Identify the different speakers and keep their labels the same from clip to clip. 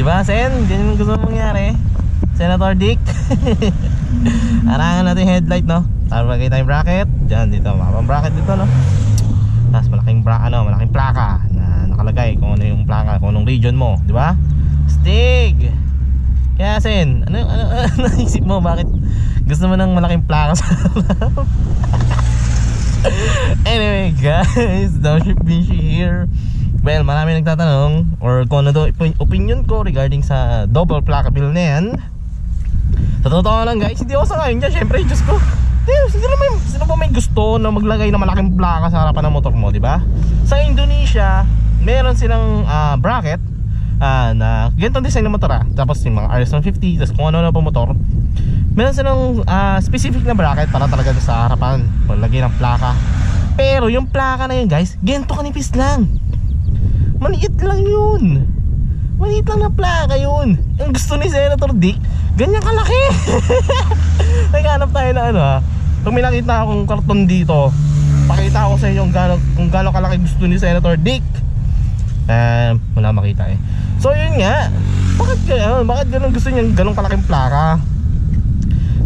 Speaker 1: yung. Di ba, Sen? Ganyan yung gusto mong mangyari. Senator Dick. Arangan natin yung headlight, no? Para magkita yung bracket. Diyan, dito. Mabang bracket dito, no? Tapos malaking bra ano, malaking plaka na nakalagay kung ano yung plaka, kung anong region mo, di ba? Stig. Kaya Sen, ano ano, ano naisip mo bakit gusto mo ng malaking plaka sa anyway, guys, Dowship Bishi here. Well, marami nagtatanong or kung ano opi- opinion ko regarding sa double plaka bill na yan. Sa totoo lang guys, hindi ako sangayon dyan. Siyempre, Diyos ko. Sino, may, sino ba may gusto na maglagay ng malaking plaka sa harapan ng motor mo, di ba? Sa Indonesia, meron silang ah, bracket ah, na ganitong design ng motor ah. Tapos yung mga RS150, tapos kung ano na pa motor. Meron silang ah, specific na bracket para talaga sa harapan. Maglagay ng plaka. Pero yung plaka na yun guys, ganito kanipis lang. Maliit lang yun. Maliit lang na plaka yun. Ang gusto ni Senator Dick, ganyan kalaki. Naghanap tayo na ano ha. Pag may nakita akong karton dito, pakita ko sa inyo kung gaano, kung gaano kalaki gusto ni Senator Dick. Eh, wala makita eh. So yun nga, bakit ganyan? Bakit ganun gusto niya ganun kalaking plaka?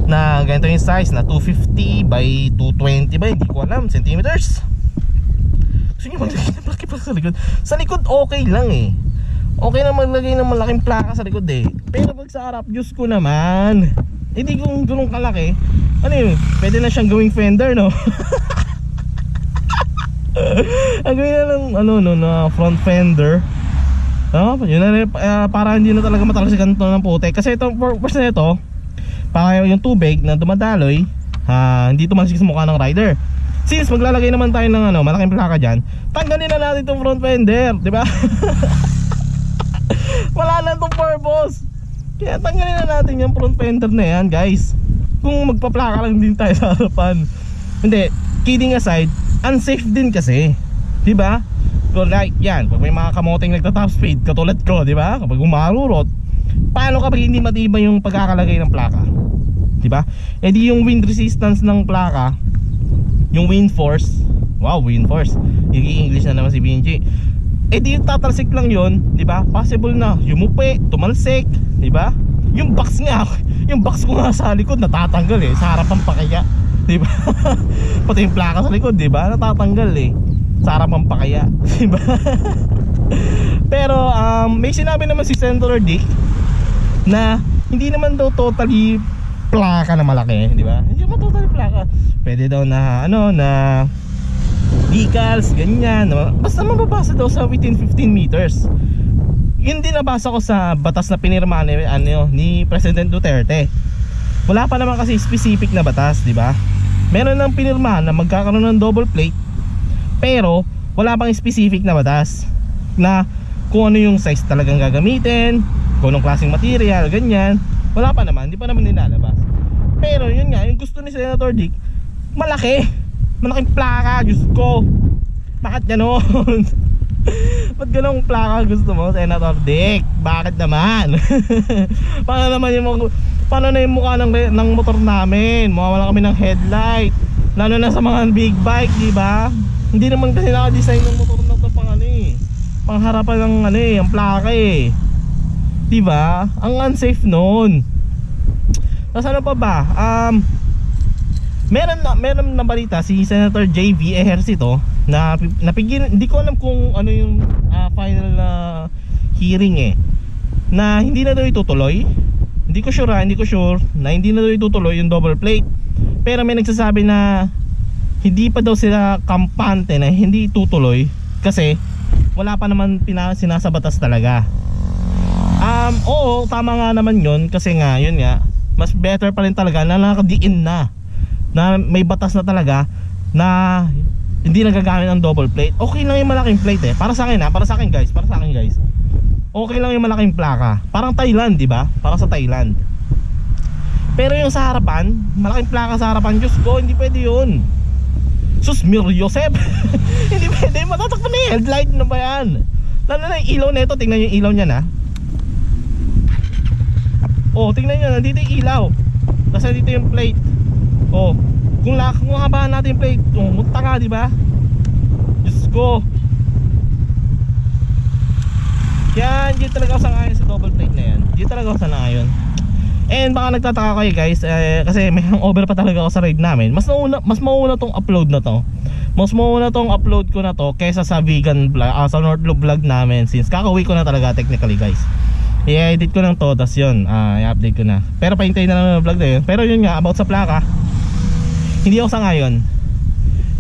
Speaker 1: Na ganito yung size na 250 by 220 ba? Hindi ko alam, centimeters. Gusto niyo maglagay ng malaki plaka sa likod? Sa likod okay lang eh. Okay na maglagay ng malaking plaka sa likod eh. Pero pag sa harap, Diyos ko naman. Hindi kung ganun kalaki. Ano yun? Pwede na siyang gawing fender, no? Ang gawin na ng ano no na front fender. No, yun na rin, ah, para hindi na talaga matalsikan to ng putek. Kasi itong purpose na ito, para yung tubig na dumadaloy, ah, hindi tumalsik sa mukha ng rider. Since maglalagay naman tayo ng ano, malaking plaka diyan, tanggalin na natin itong front fender, di ba? Wala na itong purpose. Kaya tanggalin na natin yung front fender na yan, guys. Kung magpaplaka lang din tayo sa harapan. Hindi, kidding aside, unsafe din kasi. 'Di ba? So like yan, pag may mga kamoteng nagta-top speed katulad ko, 'di ba? Kapag umarurot, paano kapag hindi matibay yung pagkakalagay ng plaka? 'Di ba? Eh di yung wind resistance ng plaka, yung wind force, wow, wind force. Yung English na naman si Benji. Eh di yung tatalsik lang yun, 'di ba? Possible na yumupi, tumalsik, 'di ba? Yung box nga, yung box ko nga sa likod natatanggal eh, sa harapan pa kaya. 'di ba? Pati yung plaka sa likod, 'di ba? Natatanggal eh. Sa harapan pa kaya, 'di ba? Pero um, may sinabi naman si Senator Dick na hindi naman daw totally plaka na malaki, 'di ba? Hindi naman totally plaka. Pwede daw na ano na decals, ganyan. Basta mababasa daw sa within 15 meters. Yun din nabasa ko sa batas na pinirma ni, ano, ni President Duterte. Wala pa naman kasi specific na batas, di ba? Meron ng pinirma na magkakaroon ng double plate, pero wala pang specific na batas na kung ano yung size talagang gagamitin, kung anong klaseng material, ganyan. Wala pa naman, di pa naman nilalabas. Pero yun nga, yung gusto ni Senator Dick, malaki. Malaking plaka, Diyos ko. Bakit ganon? Ba't ganong plaka gusto mo, Senator Dick? Bakit naman? paano naman yung paano na yung mukha ng, ng motor namin? Mawawala kami ng headlight. Lalo na sa mga big bike, di ba? Hindi naman kasi naka-design ng motor na to pang ano eh. Pangharapan ng ano eh, ang plaka eh. Di ba? Ang unsafe noon. Tapos ano pa ba? Um, meron na meron na balita si Senator JV Ejercito na napigil hindi ko alam kung ano yung ah, final na hearing eh na hindi na daw itutuloy. Hindi ko sure ah, hindi ko sure na hindi na daw itutuloy yung double plate. Pero may nagsasabi na hindi pa daw sila kampante na hindi itutuloy kasi wala pa naman pina, sinasabatas talaga. Um oo tama nga naman yun kasi nga yun nga mas better pa rin talaga na nakadiin na na may batas na talaga na hindi nagagamit ng double plate. Okay lang yung malaking plate eh. Para sa akin ha, para sa akin guys, para sa akin guys. Okay lang yung malaking plaka. Parang Thailand, di ba? Para sa Thailand. Pero yung sa harapan, malaking plaka sa harapan, Diyos ko, hindi pwede yun. Sus, Mir Yosef. hindi pwede, matatakpan na yung headlight na ba yan? Lalo na yung ilaw na ito, tingnan yung ilaw niya na. Oh, tingnan nyo, nandito yung ilaw. Tapos nandito yung plate. Oh, kung la kung habahan natin yung plate, oh, munta ka, di ba? Diyos ko. Yan, hindi talaga ako sangayon sa double plate na yan. Hindi talaga ako sangayon. And baka nagtataka kayo guys, eh, kasi may hangover pa talaga ako sa ride namin. Mas mauna, mas mauna tong upload na to. Mas mauna tong upload ko na to kaysa sa vegan vlog, ah, sa North Loop vlog namin since kakauwi ko na talaga technically guys. I-edit ko lang to, tas yun, ah, i-update ko na. Pero pahintayin na lang ng vlog na yun. Pero yun nga, about sa plaka, hindi ako sangayon.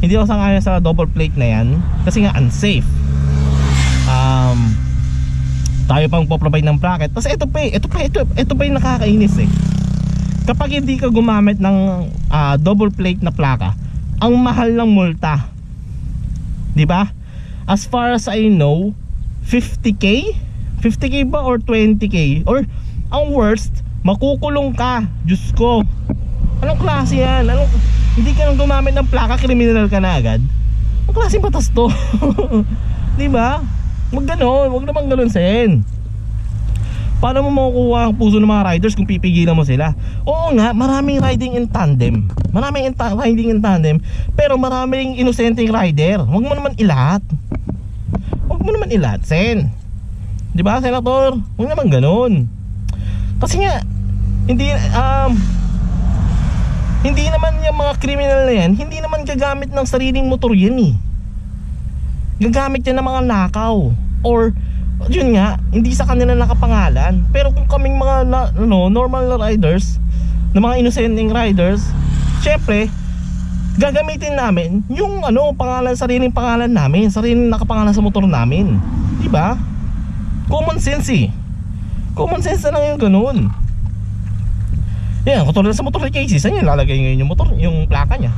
Speaker 1: Hindi ako sangayon sa double plate na yan kasi nga unsafe. Um, tayo pang po-provide ng bracket. Tapos ito pa eh, ito pa, ito, ito pa yung nakakainis eh. Kapag hindi ka gumamit ng ah, double plate na plaka, ang mahal ng multa. 'Di ba? As far as I know, 50k? 50k ba or 20k? Or ang worst, makukulong ka. Diyos ko. Anong klase yan? Anong, hindi ka nang gumamit ng plaka, kriminal ka na agad? Anong klaseng batas to? 'Di ba? Wag ganon, wag naman ganon sen. Paano mo makukuha ang puso ng mga riders kung pipigilan mo sila? Oo nga, maraming riding in tandem. Maraming in ta- riding in tandem, pero maraming inosenteng rider. Wag mo naman ilat. Wag mo naman ilat, sen. 'Di ba, senator? Wag naman ganon. Kasi nga hindi um hindi naman yung mga criminal na yan, hindi naman gagamit ng sariling motor yan eh. Gagamit yan ng mga nakaw. Or yun nga hindi sa kanila nakapangalan. Pero kung kaming mga na, ano, normal riders na mga innocent riders syempre gagamitin namin yung ano pangalan sariling pangalan namin sariling nakapangalan sa motor namin. Di ba common sense eh. Common sense na lang yung ganun. Yan katulad sa motor ni Casey saan niya lalagay ngayon yung motor yung plaka niya?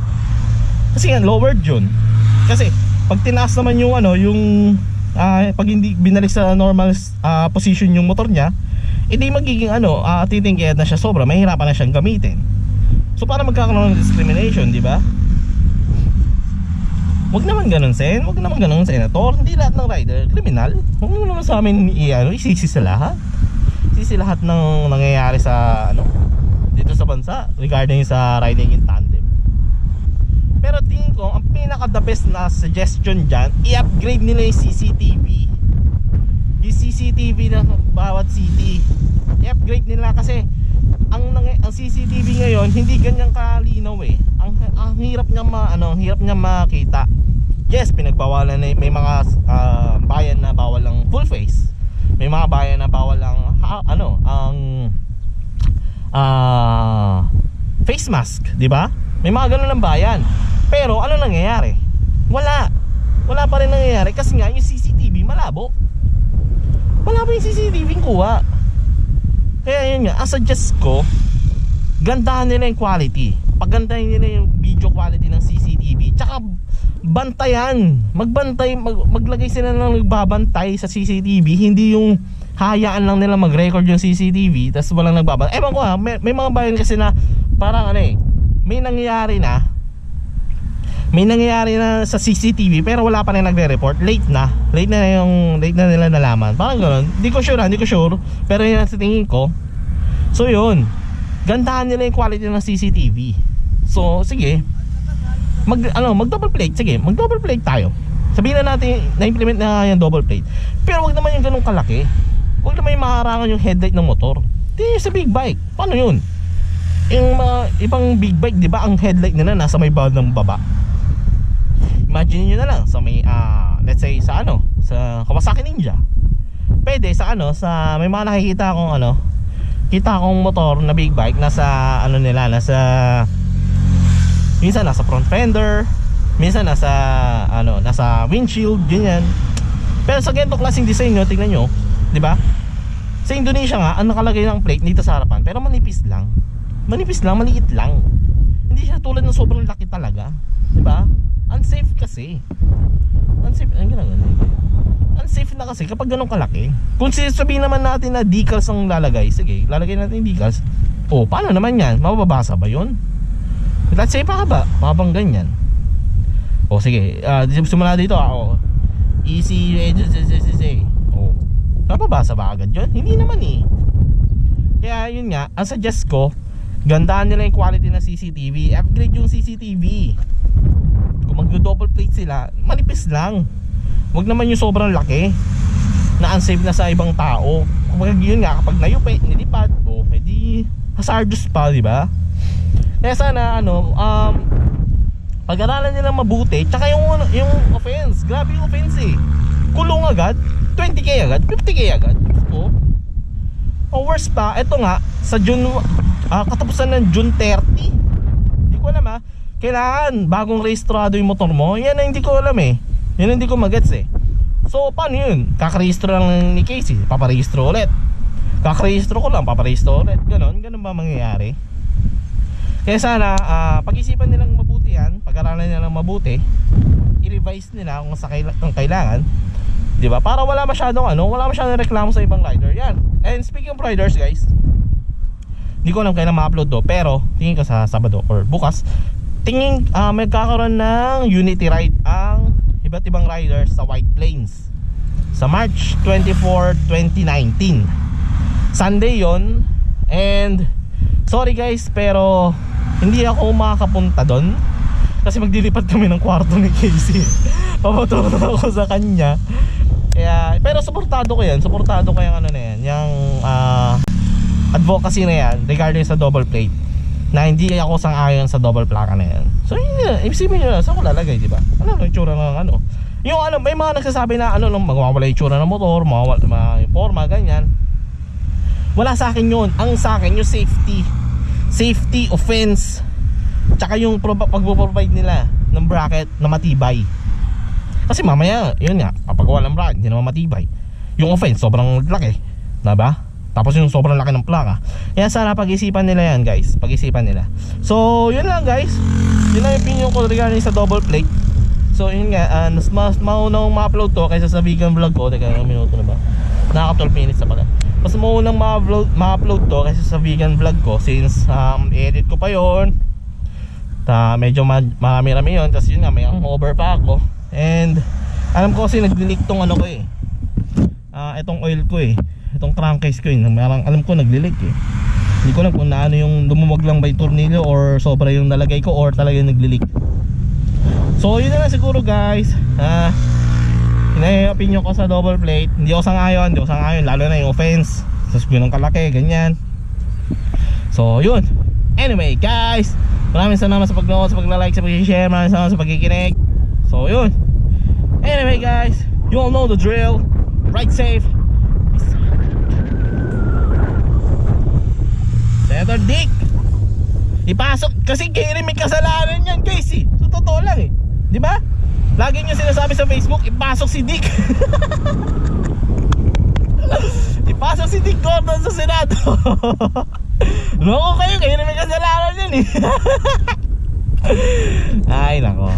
Speaker 1: Kasi yan lowered yun. Kasi pag tinaas naman yung ano yung ah, pag hindi binalik sa normal ah, position yung motor niya hindi magiging ano uh, titingkad na siya. Sobra mahirapan na siyang gamitin. So para magkakaroon ng discrimination di ba Wag naman ganun, Sen. Wag naman ganun, Senator. Hindi lahat ng rider, kriminal. Huwag mo naman sa amin i ano, isisi sa lahat. Isisi lahat ng nangyayari sa ano dito sa bansa regarding sa riding in tandem. Pero tingin ko, ang pinaka the best na suggestion dyan, i-upgrade nila yung CCTV. Yung CCTV ng bawat city. I-upgrade nila kasi ang ang CCTV ngayon hindi ganyan kalinaw eh. Ang ang hirap niya ma ano, ang hirap niya makita. Yes, pinagbawalan na may mga ah, bayan na bawal ang full face. May mga bayan na bawal ang ha- ano, ang ah face mask, 'di ba? May mga ganun ng bayan. Pero ano nangyayari? Wala. Wala pa rin nangyayari kasi nga yung CCTV malabo. Wala pa yung CCTV kuha. Kaya yun nga, ang suggest ko, gandahan nila yung quality. Pagandahin nila yung video quality ng CCTV. Bantayan. Magbantay, mag, maglagay sila ng nagbabantay sa CCTV. Hindi yung hayaan lang nila mag-record yung CCTV tapos walang nagbabantay. Ewan ko ha, may, may mga bayan kasi na parang ano eh, may nangyayari na may nangyayari na sa CCTV pero wala pa rin nagre-report. Late na. Late na yung late na nila nalaman. Parang ganoon hindi ko sure hindi ko sure. Pero yun ang tingin ko. So yun. Gandahan nila yung quality ng CCTV so sige mag ano mag double plate. Sige mag double plate tayo. Sabihin na natin na implement na yung double plate. Pero wag naman yung ganun kalaki. Wag naman yung makarangan yung headlight ng motor. Di sa big bike. Paano yun? Yung mga ibang big bike di ba ang headlight nila nasa may bawal ng baba. Imagine niyo na lang sa may ah, let's say sa ano sa Kawasaki Ninja. Pwede sa ano sa may mga nakikita akong ano kita akong motor na big bike nasa ano nila nasa minsan nasa front fender minsan nasa ano nasa windshield ganyan. Pero sa ganito klaseng design nyo tingnan nyo di ba? Sa Indonesia nga ang nakalagay ng plate dito sa harapan pero manipis lang. Manipis lang maliit lang. Hindi siya tulad ng sobrang laki talaga di ba? Unsafe kasi. Unsafe ang ginagawa unsafe na kasi kapag ganun kalaki. Kung sabihin naman natin na decals ang lalagay sige lalagay natin decals. Oh paano naman yan? Mababasa ba yun let's say pa ba? Mabang ganyan? Oh sige. Uh, simula dito ah oh. easy easy oh. Mababasa ba agad yun? Hindi naman eh. Kaya yun nga ang suggest ko gandaan nila yung quality ng CCTV upgrade yung CCTV kung magdo double plate sila manipis lang. Wag naman yung sobrang laki na unsafe na sa ibang tao. Kumbaga yun nga, kapag nayupi, nilipad, o edi hazardous pa, di ba? Kaya sana, ano, um, pag-aralan nila mabuti, tsaka yung, yung offense, grabe yung offense eh. Kulong agad, 20k agad, 50k agad. O, o worst pa, eto nga, sa June, ah, katapusan ng June 30, hindi ko alam ha, kailangan bagong rehistrado yung motor mo, yan ang hindi ko alam eh. Yan hindi ko magets eh. So, paano yun? Kakarehistro lang ni Casey, paparehistro ulit. Kakarehistro ko lang, paparehistro ulit. Ganon, ganon ba mangyayari? Kaya sana, ah, pag-isipan nilang mabuti yan, pag-aralan nilang mabuti, i-revise nila kung sa kaila- kailangan, 'di ba? Para wala masyadong ano, wala masyadong reklamo sa ibang rider. Yan. And speaking of riders, guys, hindi ko alam kailan ma-upload to, pero tingin ko sa Sabado or bukas, tingin ah, magkakaroon ng unity ride ang iba't ibang riders sa White Plains sa March 24, 2019. Sunday 'yon. And sorry guys, pero hindi ako makakapunta doon kasi magdilipat kami ng kwarto ni Casey. Papatulong ako sa kanya. Kaya, pero suportado ko yan. Suportado ko yung ano na yan. Yung ah, advocacy na yan regarding sa double plate. Na hindi ako sang-ayon sa double plaka na yan. So yun yun. Isipin nyo na. Saan ko lalagay, di ba? Ano yung tsura ng ano? Yung ano, may mga nagsasabi na ano, magwawala yung tsura ng motor, mawawala ma, yung forma, ganyan. Wala sa akin yun. Ang sa akin yung safety. Safety, offense, tsaka yung pro- pagpo-provide nila ng bracket na matibay. Kasi mamaya, yun nga, kapag walang bracket, hindi naman matibay. Yung offense, sobrang laki. Diba? Tapos yung sobrang laki ng plaka. Kaya sana pag-isipan nila yan, guys. Pag-isipan nila. So, yun lang, guys. Yun lang yung opinion ko regarding sa double plate. So, yun nga, uh, mas, mas maunang ma-upload to kaysa sa vegan vlog ko. Teka, ilang minuto na ba? Nakaka 12 minutes na pala. Mas maunang ma-upload, ma-upload to kaysa sa vegan vlog ko since um, edit ko pa yon ta medyo ma- marami-rami yun. Kasi yun nga may over pa ako. And alam ko kasi nagli-leak tong ano ko eh. Ah itong oil ko eh. Itong crankcase ko eh. Marang alam ko nagli-leak eh. Hindi ko alam kung naano yung lumumag lang ba yung tornilyo or sobra yung nalagay ko or talaga yung nagli-leak so yun na lang siguro guys. Ah yun yung opinion ko sa double plate. Hindi ako sangayon hindi ako sangayon lalo na yung offense. Sa ng kalaki ganyan. So yun. Anyway guys maraming salamat sa pag-nood sa pagla-like sa pag-share maraming salamat sa pagkikinig so yun. Anyway guys you all know the drill. Ride safe. Senator Dick ipasok kasi rin may kasalanan yan eh so totoo lang eh. Di ba lagi nyo sinasabi sa Facebook ipasok si Dick. Ipasok si Dick Gordon sa Senado. Loko kayo, kayo na may kasalanan yan eh. Ay nako